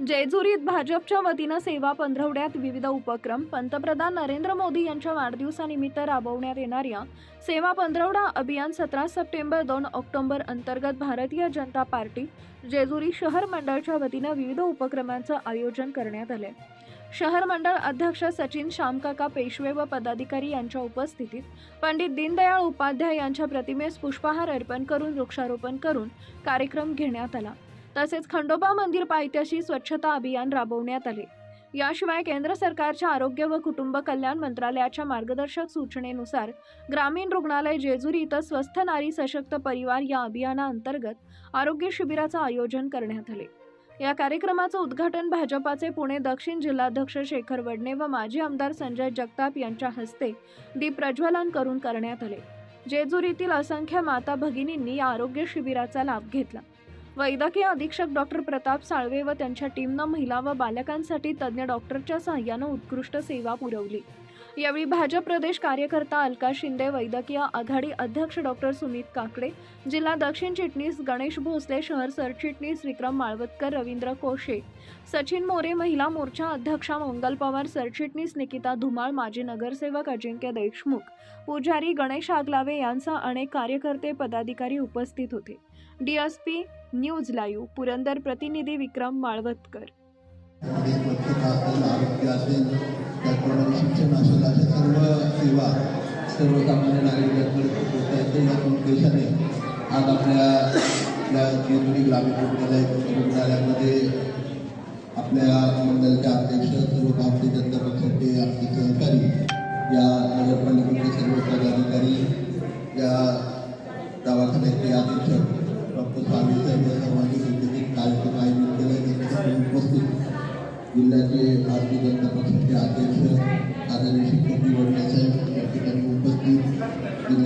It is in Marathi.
जेजुरीत भाजपच्या वतीनं सेवा पंधरवड्यात विविध उपक्रम. पंतप्रधान नरेंद्र मोदी यांच्या वाढदिवसानिमित्त राबवण्यात येणाऱ्या सेवा पंधरवडा अभियान सतरा सप्टेंबर दोन ऑक्टोबर अंतर्गत भारतीय जनता पार्टी जेजुरी शहर मंडळच्या वतीनं विविध उपक्रमांचं आयोजन करण्यात आले शहर मंडळ अध्यक्ष सचिन श्यामकाका पेशवे व पदाधिकारी यांच्या उपस्थितीत पंडित दीनदयाळ उपाध्याय यांच्या प्रतिमेस पुष्पहार अर्पण करून वृक्षारोपण करून कार्यक्रम घेण्यात आला. तसेच खंडोबा मंदिर पायथ्याशी स्वच्छता अभियान राबवण्यात आले. याशिवाय केंद्र सरकारच्या आरोग्य व कुटुंब कल्याण मंत्रालयाच्या मार्गदर्शक सूचनेनुसार ग्रामीण रुग्णालय जेजुरी इथं स्वस्थ नारी सशक्त परिवार या अभियानाअंतर्गत आरोग्य शिबिराचं आयोजन करण्यात आले. या कार्यक्रमाचं उद्घाटन भाजपाचे पुणे दक्षिण जिल्हाध्यक्ष शेखर वडणे व माजी आमदार संजय जगताप यांच्या हस्ते दीप प्रज्वलन करून करण्यात आले. जेजुरीतील असंख्य माता भगिनींनी या आरोग्य शिबिराचा लाभ घेतला. वैद्यकीय अधीक्षक डॉक्टर प्रताप साळवे व त्यांच्या टीमनं महिला व बालकांसाठी तज्ज्ञ डॉक्टरच्या सहाय्यानं उत्कृष्ट सेवा पुरवली. यावेळी भाजप प्रदेश कार्यकर्ता अलका शिंदे वैद्यकीय आघाडी अध्यक्ष डॉक्टर सुमित काकडे जिल्हा दक्षिण चिटणीस गणेश भोसले शहर सरचिटणीस विक्रम माळवतकर रवींद्र कोशे सचिन मोरे महिला मोर्चा अध्यक्षा मंगल पवार सरचिटणीस निकिता धुमाळ माजी नगरसेवक अजिंक्य देशमुख पुजारी गणेश आगलावे यांसह अनेक कार्यकर्ते पदाधिकारी उपस्थित होते. डीएसपी न्यूज लाईव्ह पुरंदर प्रतिनिधी विक्रम माळवतकर. सेवा सर्वसामान्य नागरिकांकडे पोहोचता येते. या उद्देशाने आज आपल्या आपल्या जेजुरी ग्रामीण रुग्णालय रुग्णालयामध्ये आपल्या मंडळाचे अध्यक्ष सर्व भारतीय जनता पक्षाचे आमचे सहकारी या नगरपालिकेचे सर्व पदाधिकारी या दवाखान्याचे अधीक्षक डॉक्टर स्वामी साहेब या सर्वांनी वैद्यकीय कार्यक्रम आयोजित केले. त्याच्यासाठी उपस्थित जिल्ह्याचे भारतीय जनता पक्षाचे अध्यक्ष आदरणीय शिक्षक निवडले.